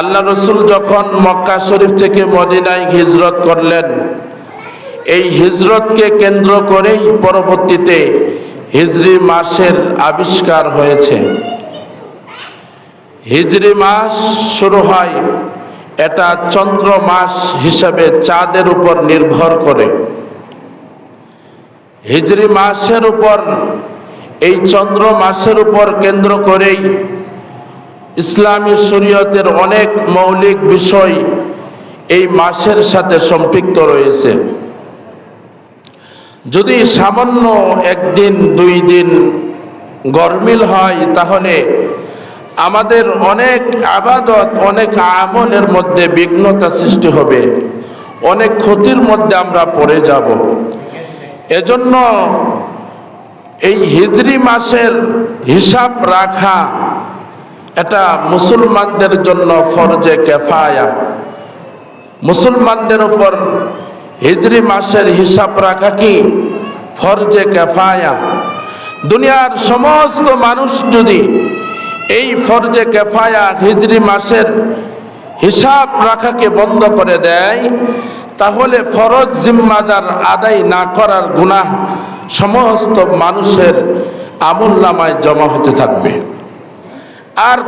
আল্লাহ রসুল যখন মক্কা শরীফ থেকে মদিনায় হিজরত করলেন, এই হিজরতকে কেন্দ্র করেই পরবর্তীতে হিজরি মাসের আবিষ্কার হয়েছে। হিজরি মাস শুরু হয় এটা চন্দ্র মাস হিসাবে চাঁদের উপর নির্ভর করে। হিজরি মাসের উপর, এই চন্দ্র মাসের উপর কেন্দ্র করেই ইসলামী শরীয়তের অনেক মৌলিক বিষয় এই মাসের সাথে সম্পৃক্ত রয়েছে। যদি সামান্য একদিন, দুই দিন গরমিল হয়, তাহলে আমাদের অনেক আবাদত, অনেক আমলের মধ্যে বিঘ্নতা সৃষ্টি হবে। অনেক ক্ষতির মধ্যে আমরা পড়ে যাব। এজন্য এই হিজরি মাসের হিসাব রাখা এটা মুসলমানদের জন্য ফরজে কেফায়া। মুসলমানদের উপর হিজরি মাসের হিসাব রাখা কি? ফরজে কেফায়া। দুনিয়ার সমস্ত মানুষ যদি এই ফরজে কেফায়া হিজরি মাসের হিসাব রাখাকে বন্ধ করে দেয়, তাহলে ফরজ জিম্মাদার আদায় না করার গুনাহ সমস্ত মানুষের আমল নামায় জমা হতে থাকবে। আর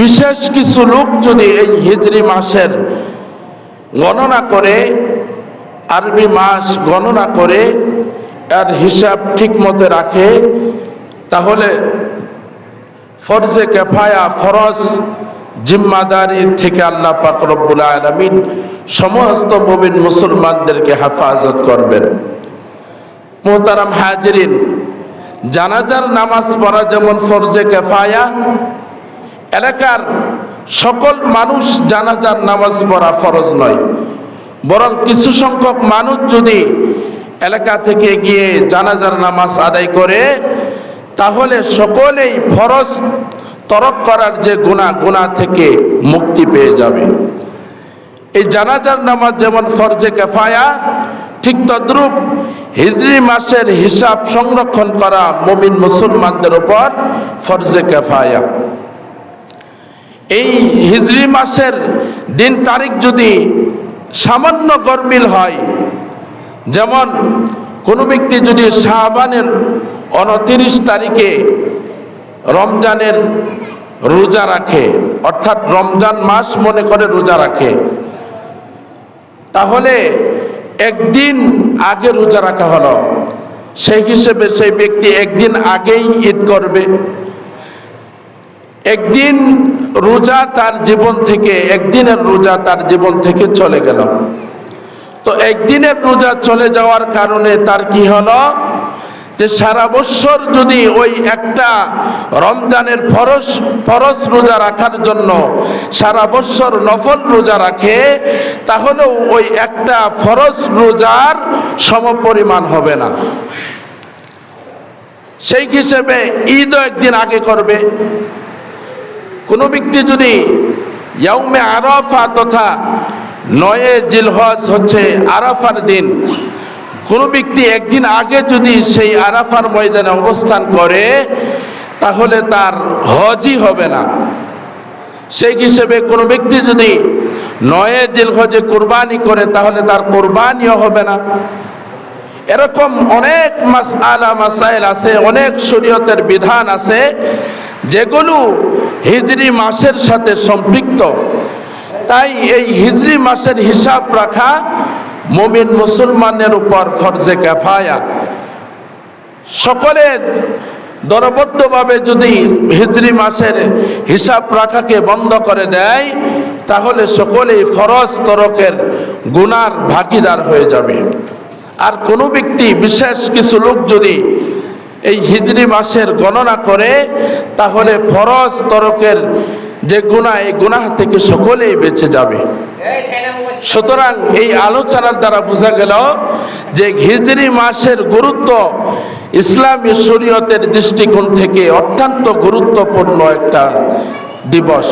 বিশেষ কিছু লোক যদি এই হিজরি মাসের গণনা করে, আরবি মাস গণনা করে আর হিসাব ঠিক মতো রাখে, তাহলে ফরজে কেফায়া, ফরজ জিম্মাদারি থেকে আল্লাহ পাক রব্বুল আলমিন সমস্ত মুমিন মুসলমানদেরকে হেফাজত করবেন। মোহতারাম হাজিরিন, জানাজার নামাজ পড়া যেমন ফরজে কেফায়া এলাকার সকল মানুষ জানাজার নামাজ পড়া ফরজ নয়। বরং কিছু সংখ্যক মানুষ যদি এলাকা থেকে গিয়ে জানাজার নামাজ আদায় করে, তাহলে সকলেই ফরজ তরক করার যে গুণা গুণা থেকে মুক্তি পেয়ে যাবে। এই জানাজার নামাজ যেমন ফরজে কেফায়া, ঠিক তদ্রূপ হিজরি মাসের হিসাব সংরক্ষণ করা মমিন মুসলমানদের উপর ফরজে কেফায়া। এই হিজরি মাসের দিন তারিখ যদি সামান্য গরমিল হয়, যেমন কোনো ব্যক্তি যদি শাহবানের উনতিরিশ তারিখে রমজানের রোজা রাখে, অর্থাৎ রমজান মাস মনে করে রোজা রাখে, তাহলে একদিন আগে রোজা রাখা হলো। সেই হিসেবে সেই ব্যক্তি একদিন আগেই ঈদ করবে। একদিন রোজা তার জীবন থেকে, একদিনের রোজা তার জীবন থেকে চলে গেল। তো একদিনের রোজা চলে যাওয়ার কারণে তার কি হলো? যে সারা বৎসর যদি ওই একটা রমজানের ফরস ফরস রোজা রাখার জন্য সারা বৎসর নফল রোজা রাখে তাহলেও ওই একটা ফরস রোজার সমপরিমাণ হবে না। সেই হিসেবে ঈদও একদিন আগে করবে। কোনো ব্যক্তি যদি ইয়াউমে আরাফা তথা নয়ে জিলহজ হচ্ছে আরাফার দিন, কোনো ব্যক্তি একদিন আগে যদি সেই আরাফার ময়দানে অবস্থান করে, তাহলে তার হজই হবে না। সেই হিসেবে কোনো ব্যক্তি যদি নয়ে জিলহজে কোরবানি করে, তাহলে তার কোরবানিও হবে না। এরকম অনেক মাস আলা মাসাইল আছে, অনেক শরীয়তের বিধান আছে যেগুলো হিজরি মাসের সাথে সম্পৃক্ত। তাই এই হিজরি মাসের হিসাব রাখা মুমিন মুসলমানের উপর ফরজে কেফায়া। সকলে দলবদ্ধভাবে যদি হিজরি মাসের হিসাব রাখাকে বন্ধ করে দেয়, তাহলে সকলেই ফরজ তরকের গুনার ভাগিদার হয়ে যাবে। আর কোনো ব্যক্তি, বিশেষ কিছু লোক যদি এই হিজরি মাসের গণনা করে তাহলে ফরজ তরকের যে গুণা এই গুনাহ থেকে সকলেই বেঁচে যাবে। সুতরাং এই আলোচনার দ্বারা বোঝা গেল যে হিজরি মাসের গুরুত্ব ইসলামী শরীয়তের দৃষ্টিকোণ থেকে অত্যন্ত গুরুত্বপূর্ণ একটা দিবস।